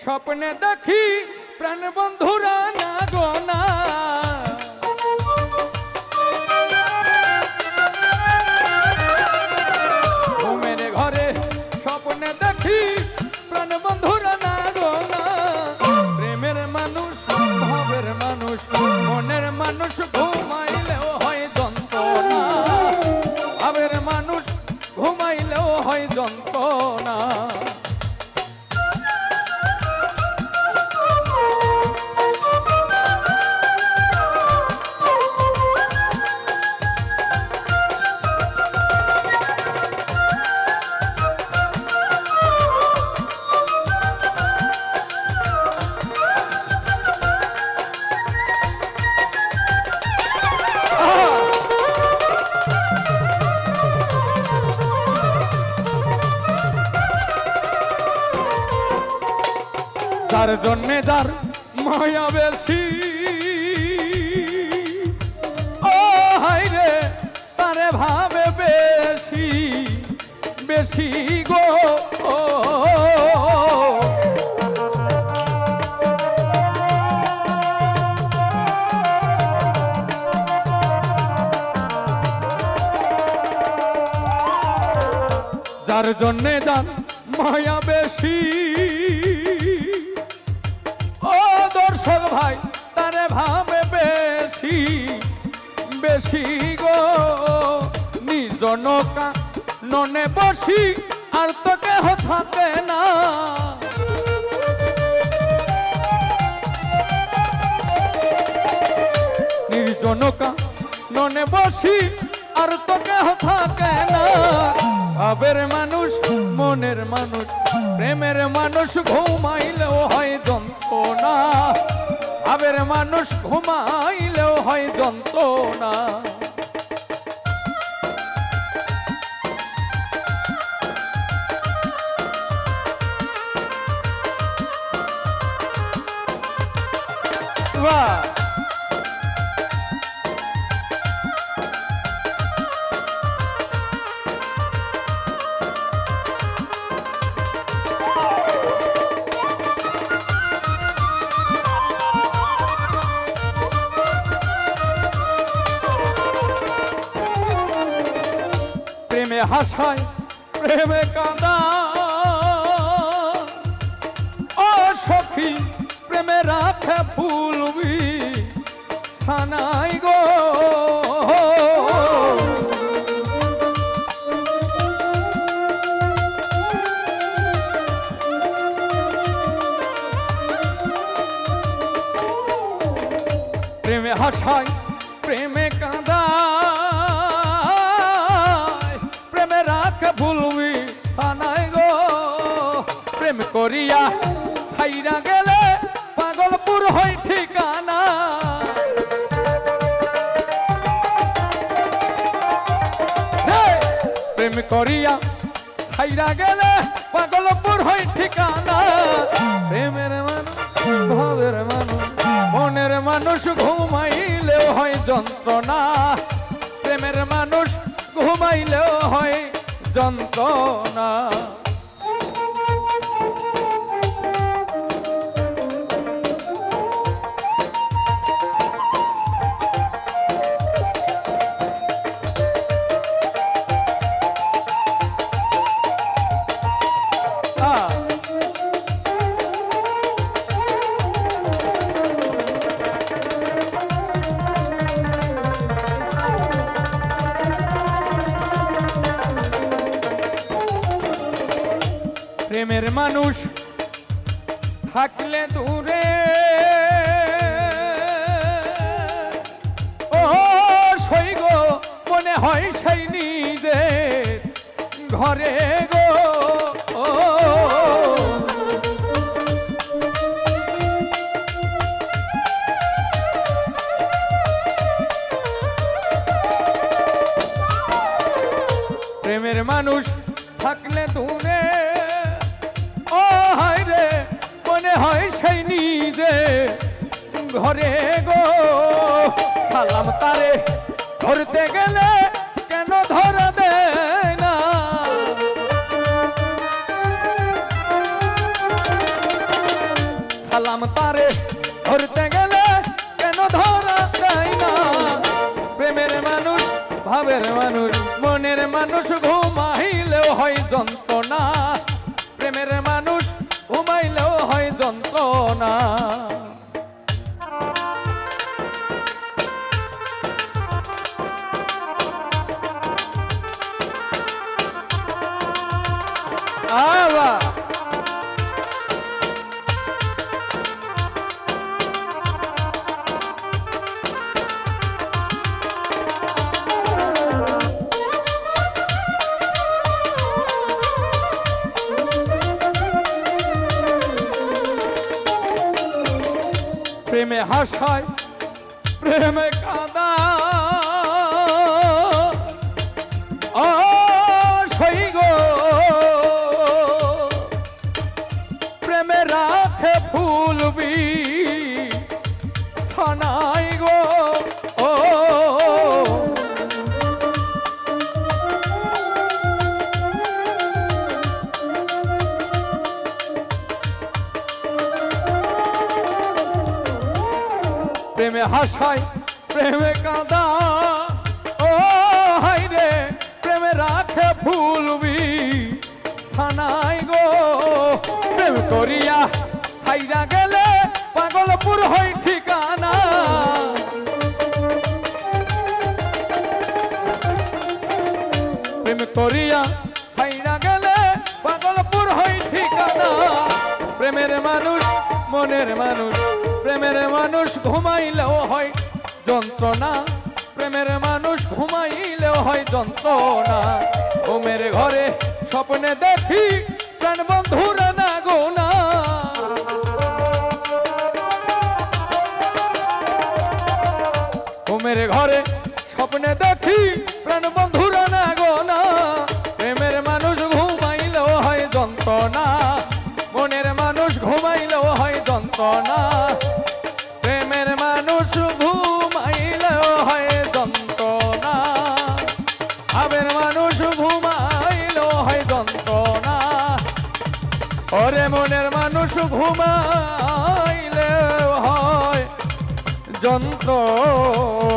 স্বপ্নে দেখি প্রাণ বন্ধুরা না গো যার জন্যে যার মায়া বেশি। ও হাই রে, তারে ভাবে বেশি বেশি গো। যার জন্যে যার মায়া বেশি। দর্শক ভাই, তারে ভাবে বেশি বেশি গো। নির্জনকা ননে বসি, আর তো কেহ থাকে না। নির্জনকা ননে বসি, আর তো কেহ থাকে না। ভাবের মানুষ মনের মানুষ প্রেমের মানুষ ঘুমাইলেও হয় যন্ত্রণা। ভাবের মানুষ ঘুমাইলেও হয় যন্ত্রণা। বাহ! হাসায় প্রেমে কাঁদা। ও সখী প্রেমে রাখে ফুলবি সানাই গো। প্রেমে হাসায় করিয়া সাইরা গেলে পাগলপুর হই ঠিকানা! প্রেম করিয়া সাইরা গেলে পাগলপুর হই ঠিকানা। প্রেমের মানুষ, ভাবের মানুষ, মনের মানুষ ঘুমাইলেও হয় যন্ত্রণা। প্রেমের মানুষ ঘুমাইলেও হয় যন্ত্রণা। মানুষ থাকলে দূরে। ও সই গো, মনে হয় সেই নিজে ঘরে গো। প্রেমের মানুষ থাকলে দূরে। মনে হয় সেই নিজে। ঘরে গো, সালাম তারে। ধরতে গেলে কেন ধরা দেয় না? সালাম তারে, ধরতে গেলে কেন ধরা যায় না? প্রেমের মানুষ, ভাবের মানুষ, মনের মানুষ যন্ত্রণা প্রেমে হাসায় প্রেমে কাঁদা সই গো। প্রেমে রাখে ফুলবি প্রেমে হাসায়, প্রেমে কাঁদা। ও হাই রে, প্রেমে রাখে ফুলবি সানাই গো, প্রেম করিয়া সাইরা গেলে পাগলপুর হই ঠিকানা। প্রেম করিয়া সাইরা গেলে পাগলপুর হই ঠিকানা। প্রেমের মানুষ, মনের মানুষ প্রেমের মানুষ ঘুমাইলেও হয় যন্ত্রণা। প্রেমের মানুষ ঘুমাইলেও হয় যন্ত্রণা। ঘুমের ঘরে স্বপ্নে দেখি প্রাণ বন্ধুরা যন্ত্রণা প্রেমের মানুষ ঘুমাইলেও হয় যন্ত্রণা। ভাবের মানুষ ঘুমাইলেও হয় যন্ত্রণা। ওরে মনের মানুষ ঘুমাইলেও হয় যন্ত্রণা।